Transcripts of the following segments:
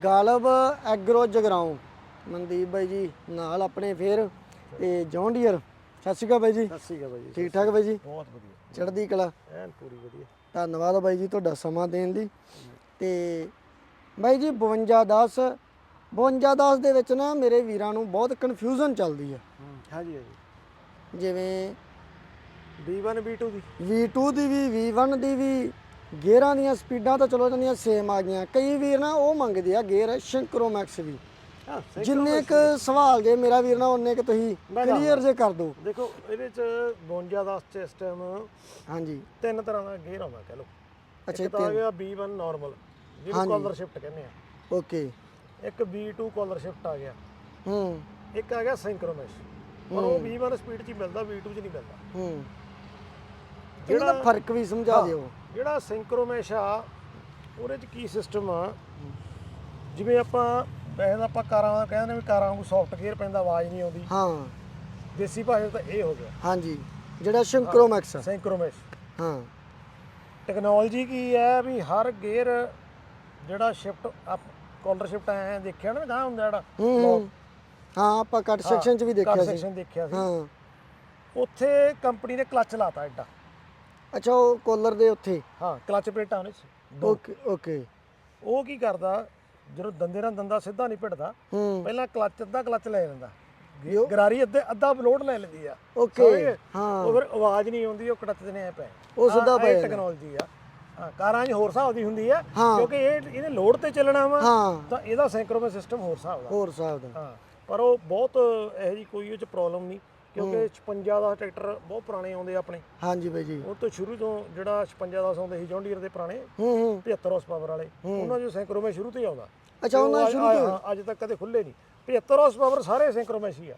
ਗਾਲਬ agro Jagraon. Mandeep ਬਾਈ ਜੀ ਨਾਲ ਆਪਣੇ ਫੇਰ ਤੇ ਜੌਨ ਡੀਅਰ। ਸਤਿ ਸ਼੍ਰੀ ਅਕਾਲ ਬਾਈ ਜੀ। ਸਤਿ ਸ਼੍ਰੀ ਅਕਾਲ ਬਾਈ ਜੀ ਠੀਕ ਠਾਕ ਬਾਈ ਜੀ? ਬਹੁਤ ਵਧੀਆ। ਚੜ੍ਹਦੀ ਕਲਾ। ਐਨ ਪੂਰੀ ਵਧੀਆ। ਧੰਨਵਾਦ ਬਾਈ ਜੀ ਤੁਹਾਡਾ ਸਮਾਂ ਦੇਣ ਲਈ ਤੇ ਬਾਈ ਜੀ 5210 5210 ਦੇ ਵਿੱਚ ਨਾ ਮੇਰੇ ਵੀਰਾਂ ਨੂੰ ਬਹੁਤ ਕਨਫਿਊਜ਼ਨ ਚੱਲਦੀ ਹੈ ਹਾਂਜੀ ਹਾਂਜੀ। ਜਿਵੇਂ B1 B2 ਦੀ। V2 ਦੀ ਵੀ V1 ਦੀ ਵੀ ਗੇਅਰਾਂ ਦੀਆਂ ਸਪੀਡਾਂ ਤਾਂ ਚਲੋ ਜਾਂਦੀਆਂ ਸੇਮ ਆ ਗਈਆਂ। ਕਈ ਵੀਰ ਨਾ ਉਹ ਮੰਗਦੇ ਆ ਗੇਅਰ ਸ਼ਿੰਕਰੋਮੈਕਸ ਵੀ। ਹਾਂ ਜਿੰਨੇ ਕ ਸਵਾਲ ਜੇ ਮੇਰਾ ਵੀਰ ਨਾ ਉਹਨੇ ਕ ਤੁਸੀਂ ਕਲੀਅਰ ਜੇ ਕਰ ਦਿਓ। ਦੇਖੋ ਇਹਦੇ ਚ 52 ਦਾ ਸਿਸਟਮ ਹਾਂਜੀ। ਤਿੰਨ ਤਰ੍ਹਾਂ ਦਾ ਗੇਅਰ ਆਉਂਦਾ ਕਹ ਲਓ। ਅੱਛਾ, ਇੱਕ ਤਾਂ ਆ ਗਿਆ B1 ਨਾਰਮਲ ਜਿਹਨੂੰ ਕਾਲਰ ਸ਼ਿਫਟ ਕਹਿੰਦੇ ਆ। ਓਕੇ। ਇੱਕ B2 ਕਾਲਰ ਸ਼ਿਫਟ ਆ ਗਿਆ। ਹੂੰ। ਇੱਕ ਆ ਗਿਆ ਸਿੰਕਰੋਮੈਸ਼ ਪਰ ਉਹ B1 ਸਪੀਡ 'ਚ ਹੀ ਮਿਲਦਾ B2 'ਚ ਨਹੀਂ ਮਿਲਦਾ। ਹੂੰ। ਇਹਦਾ ਫ਼ਰਕ ਵੀ ਸਮਝਾ ਦਿਓ। ਜਿਹੜਾ ਸਿੰਕਰੋਮੈਸ਼ ਆ ਉਹਦੇ 'ਚ ਕੀ ਸਿਸਟਮ ਆ? ਜਿਵੇਂ ਆਪਾਂ ਵੈਸੇ ਤਾਂ ਆਪਾਂ ਕਾਰਾਂ ਦਾ ਕਹਿੰਦੇ ਨੇ ਵੀ ਕਾਰਾਂ ਨੂੰ ਸੌਫਟ ਗੇਅਰ ਪੈਂਦਾ ਆਵਾਜ਼ ਨਹੀਂ ਆਉਂਦੀ। ਹਾਂ। ਦੇਸੀ ਭਾਸ਼ਾ 'ਚ ਤਾਂ ਇਹ ਹੋ ਗਿਆ। ਹਾਂਜੀ। ਜਿਹੜਾ ਸ਼ਿੰਕਰੋਮੈਕਸ ਆ। ਸਿੰਕਰੋਮੈਸ਼। ਹਾਂ। ਟੈਕਨੋਲੋਜੀ ਕੀ ਹੈ ਵੀ ਹਰ ਗੇਅਰ ਜਿਹੜਾ ਸ਼ਿਫਟ ਅਪ ਕਾਲਰ ਸ਼ਿਫਟ ਐ ਦੇਖਿਆ ਨਾ ਗਾਂ ਹੁੰਦਾ ਜਿਹੜਾ ਹੂੰ। ਆਪਾਂ ਕੱਟ ਸੈਕਸ਼ਨ 'ਚ ਵੀ ਦੇਖਿਆ ਸੀ। ਸੈਕਸ਼ਨ ਦੇਖਿਆ ਸੀ। ਹਾਂ। ਉੱਥੇ ਕੰਪਨੀ ਨੇ ਕਲਚ ਲਾਤਾ ਐਡਾ ਅੱਛਾ ਉਹ ਕੋਲਰ ਦੇ ਉੱਥੇ? ਹਾਂ ਕਲਚ ਪਲੇਟਾਂ ਉਹਨੇ। Okay okay. ਉਹ ਕੀ ਕਰਦਾ ਜਦੋਂ ਦੰਦੇ ਨਾਲ ਦੰਦਾ ਸਿੱਧਾ ਨਹੀਂ ਭਿੜਦਾ ਹੂੰ। ਪਹਿਲਾਂ ਕਲਚ ਅੱਧਾ ਕਲਚ ਲੈ ਲੈਂਦਾ। ਗਰਾਰੀ ਅੱਧੇ ਅੱਧਾ ਲੋਡ ਲੈ ਲੈਂਦੀ ਆ। ਓਕੇ ਗਏ? ਹਾਂ। ਉਹ ਫਿਰ ਆਵਾਜ਼ ਨਹੀਂ ਆਉਂਦੀ ਉਹ ਕੜਤਦੇ ਨੇ ਐ ਪੈ ਉਹ ਸਿੱਧਾ ਪੈ ਜਾਂਦਾ। ਟੈਕਨੋਲੋਜੀ ਆ। ਹਾਂ ਕਾਰਾਂ 'ਚ ਹੋਰ ਹਿਸਾਬ ਦੀ ਹੁੰਦੀ ਆ ਹਾਂ। ਕਿਉਂਕਿ ਇਹ ਇਹਨੇ ਲੋਡ ਤੇ ਚੱਲਣਾ ਵਾ। ਹਾਂ। ਤਾਂ ਇਹਦਾ ਸਿੰਕਰੋਮਸ ਸਿਸਟਮ ਹੋਰ ਹਿਸਾਬ ਦਾ। ਹੋਰ ਸਾਹਿਬ ਦਾ। ਹਾਂ ਪਰ ਉਹ ਬਹੁਤ ਇਹੋ ਜੀ ਕੋਈ ਉਹ ਚ ਪ੍ਰੋਬਲਮ ਨਹੀਂ। ਕਿਉਂਕਿ 56 ਦਾ ਟਰੈਕਟਰ ਬਹੁਤ ਪੁਰਾਣੇ ਆਉਂਦੇ ਆ ਆਪਣੇ। ਹਾਂਜੀ ਬਾਈ ਜੀ। ਉਹ ਤੋਂ ਸ਼ੁਰੂ ਤੋਂ ਜਿਹੜਾ 56 ਦਾ ਆਉਂਦੇ ਸੀ ਜੌਨ ਡੀਅਰ ਦੇ ਪੁਰਾਣੇ ਹੂੰ ਹੂੰ। 75 ਹਾਰਸ ਪਾਵਰ ਵਾਲੇ ਉਹਨਾਂ ਜੋ ਸਿੰਕਰੋਮਸ ਸ਼ੁਰੂ ਤੋਂ ਹੀ ਆਉਂਦਾ। ਅੱਛਾ ਉਹਨਾਂ ਉਹ ਸ਼ੁਰੂ ਹਾਂ, ਅੱਜ ਤੱਕ ਕਦੇ ਖੁੱਲੇ ਨਹੀਂ। 75 ਹਾਰਸ ਪਾਵਰ ਸਾਰੇ ਸਿੰਕਰੋਮਸ ਹੀ ਆ।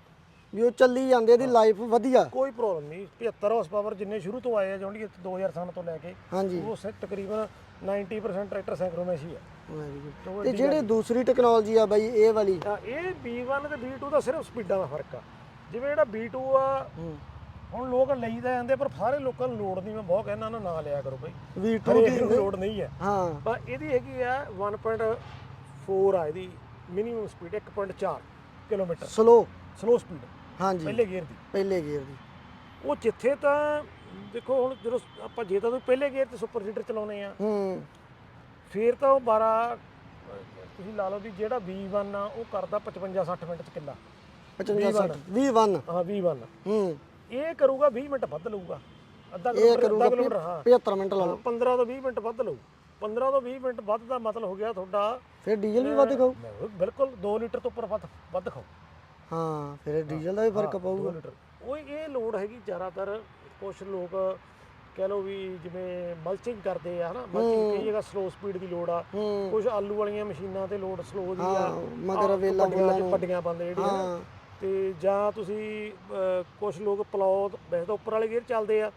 ਵੀ ਉਹ ਚੱਲੀ ਜਾਂਦੇ ਇਹਦੀ ਲਾਈਫ ਵਧੀਆ। ਕੋਈ ਪ੍ਰੋਬਲਮ ਨਹੀਂ। 75 ਹਾਰਸ ਪਾਵਰ ਜਿੰਨੇ ਸ਼ੁਰੂ ਤੋਂ ਆਏ ਆ ਜੌਨ ਡੀਅਰ 2000 ਸਾਲ ਤੋਂ ਲੈ ਕੇ ਹਾਂਜੀ। ਉਹ ਸੇ ਤਕਰੀਬਨ 90% ਟਰੈਕਟਰ ਸਿੰਕਰੋਮਸ ਹੀ ਆ। ਤੇ ਜਿਹੜੇ ਦੂਸਰੀ ਟੈਕਨੋਲੋਜੀ ਆ ਬਾਈ ਇਹ ਵਾਲੀ? ਤਾਂ ਇਹ B1 ਤੇ B2 ਦਾ ਸਿਰਫ ਸਪੀਡਾਂ ਦਾ ਫ਼ਰਕ ਆ। ਜਿਵੇਂ ਜਿਹੜਾ B2 ਆ ਹੁਣ ਲੋਕ ਲਈ ਤਾਂ ਜਾਂਦੇ ਪਰ ਸਾਰੇ ਲੋਕਾਂ ਨੂੰ ਲੋੜ ਨਹੀਂ ਮੈਂ ਬਹੁਤ ਕਹਿੰਦਾ ਨਾ ਨਾ ਲਿਆ ਕਰੋ ਬਈ। V2 ਹਰੇਕ ਦੀ ਲੋੜ ਨਹੀਂ ਹੈ। ਹਾਂ। ਪਰ ਇਹਦੀ ਹੈਗੀ ਆ 1.4 ਆ ਇਹਦੀ minimum speed 1.4 kilometre. Slow slow speed ਹਾਂਜੀ। ਪਹਿਲੇ ਗੇਅਰ ਦੀ। ਪਹਿਲੇ ਗੇਅਰ ਦੀ। ਉਹ ਜਿੱਥੇ ਤਾਂ ਦੇਖੋ ਹੁਣ ਜਦੋਂ ਆਪਾਂ ਜੇ ਤਾਂ ਪਹਿਲੇ ਗੇਅਰ ਤੇ ਸੁਪਰ ਸੀਡਰ ਚਲਾਉਨੇ ਆ। ਹੂੰ। ਫੇਰ ਤਾਂ ਉਹ 12 ਤੁਸੀਂ ਲਾ ਲਓ ਵੀ ਜਿਹੜਾ V1 ਆ ਉਹ ਕਰਦਾ 55 60 ਮਿੰਟ ਚ ਕਿੱਲਾ। 55 60 V1 ਹਾਂ V1 ਹੂੰ। ਇਹ ਕਰੂਗਾ 20 ਮਿੰਟ ਵੱਧ ਲਊਗਾ। ਅੱਧਾ ਇਹ ਕਿਲੋਮੀਟਰ ਕਰੂਗਾ ਅੱਧਾ ਕਿਲੋਮੀਟਰ ਹਾਂ। 75 ਮਿੰਟ ਲਾ ਲਓ। 15 ਤੋਂ 20 ਮਿੰਟ ਵੱਧ ਲਊ। 15 ਤੋਂ 20 ਮਿੰਟ ਵੱਧ ਦਾ ਮਤਲਬ ਹੋ ਗਿਆ ਤੁਹਾਡਾ। ਫਿਰ ਡੀਜ਼ਲ ਵੀ ਵੱਧ ਖਾਊ ਬਿਲਕੁਲ 2 ਲੀਟਰ ਤੋਂ ਉੱਪਰ ਵੱਧ ਵੱਧ ਖਾਓ। ਹਾਂ ਫਿਰ ਡੀਜ਼ਲ ਦਾ ਵੀ ਫ਼ਰਕ ਪਊਗਾ। 2 ਲੀਟਰ। ਉਹ ਇਹ ਲੋਡ ਹੈਗੀ ਜ਼ਿਆਦਾਤਰ। ਕੁਝ ਲੋਕ ਕਹਿ ਲਓ ਵੀ ਜਿਵੇਂ ਮਲਚਿੰਗ ਕਰਦੇ ਆ ਹਨਾ? ਮਲਚਿੰਗ ਕਈ ਜਗ੍ਹਾ ਸਲੋ ਸਪੀਡ ਦੀ ਲੋਡ ਆ। ਹੂੰ। ਕੁਝ ਆਲੂ ਵਾਲੀਆਂ ਮਸ਼ੀਨਾਂ ਤੇ ਲੋਡ ਸਲੋ ਦੀ ਆ। ਹਾਂ, ਮਗਰ ਆਹ ਵੇਲਾਂ ਨੂੰ। ਪੱਡੀਆਂ ਪਾਉਂਦੇ ਜਿਹੜੀਆਂ। ਹਾਂ। ਤੇ ਜਾਂ ਤੁਸੀਂ ਕੁਝ ਲੋਕ ਪਲਾਉ ਵੈਸੇ ਤਾਂ ਉੱਪਰ ਵਾਲੇ ਗੇਅਰ ਚੱਲਦੇ ਆ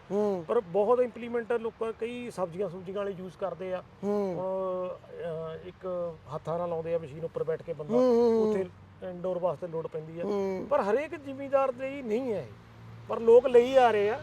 ਪਰ ਬਹੁਤ ਇੰਪਲੀਮੈਂਟ ਲੋਕਾਂ ਕਈ ਸਬਜ਼ੀਆਂ ਸੁਬਜ਼ੀਆਂ ਵਾਲੇ ਯੂਜ਼ ਕਰਦੇ ਆ। ਇੱਕ ਹੱਥਾਂ ਨਾਲ ਲਾਉਂਦੇ ਆ ਮਸ਼ੀਨ ਉੱਪਰ ਬੈਠ ਕੇ ਬੰਦਾ ਉੱਥੇ ਇੰਡੋਰ ਵਾਸਤੇ ਲੋਡ ਪੈਂਦੀ ਆ। ਪਰ ਹਰੇਕ ਜ਼ਿਮੀਂਦਾਰ ਲਈ ਨਹੀਂ ਹੈ। ਪਰ ਲੋਕ ਲਈ ਆ ਰਹੇ ਆ।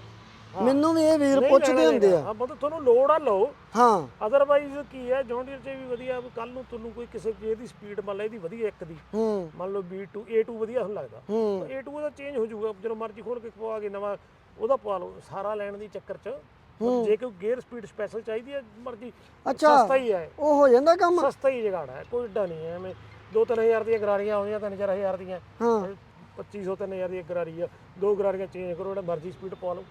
ਮੈਨੂੰ ਵੀ ਇਹ ਵੀਰ ਪੁੱਛਦੇ ਹੁੰਦੇ। ਆ। ਹਾਂ ਮਤਲਬ ਤੁਹਾਨੂੰ ਲੋੜ ਆ ਲਓ। ਹਾਂ। ਅਦਰਵਾਈਜ਼ ਕੀ ਹੈ ਜੌਂਡੀਅਰ 'ਚ ਵੀ ਵਧੀਆ ਕੱਲ ਨੂੰ ਤੁਹਾਨੂੰ ਕੋਈ ਕਿਸੇ ਚੀਜ਼ ਦੀ ਸਪੀਡ ਮੰਨ ਲਓ ਇਹਦੀ ਵਧੀਆ ਇੱਕ ਦੀ। ਹੂੰ। ਮੰਨ ਲਓ B2 A2 ਵਧੀਆ ਤੁਹਾਨੂੰ ਲੱਗਦਾ। ਹੂੰ। A2 ਦਾ ਚੇਂਜ ਹੋ ਜਾਊਗਾ ਜਦੋਂ ਮਰਜ਼ੀ ਖੋਲ ਕੇ ਪਵਾ ਕੇ ਨਵਾਂ ਉਹਦਾ ਪਵਾ ਲਓ ਸਾਰਾ ਲੈਣ ਦੀ ਚੱਕਰ 'ਚ। ਜੇ ਕੋਈ ਗੇਅਰ ਸਪੀਡ ਸਪੈਸ਼ਲ ਚਾਹੀਦੀ ਹੈ ਮਰਜ਼ੀ ਅੱਛਾ। ਸਸਤਾ ਹੀ ਹੈ। ਉਹ ਹੋ ਜਾਂਦਾ ਕੰਮ। ਸਸਤਾ ਹੀ ਜਗਾੜ ਹੈ ਕੋਈ ਏਡਾ ਨਹੀਂ ਹੈ ਐਵੇਂ 2-3000 ਦੀਆਂ ਗਰਾਰੀਆਂ ਆਉਂਦੀਆਂ 3-4000 ਦੀਆਂ। ਹਾਂ। 2500 3000 ਦੀ ਇੱਕ ਗਰਾਰੀ ਆ ਦੋ ਗਰਾਰੀਆਂ ਚੇਂਜ ਕਰੋ ਜਿਹੜਾ ਮਰਜ਼ੀ ਸਪੀਡ ਪਵਾ ਲਓ।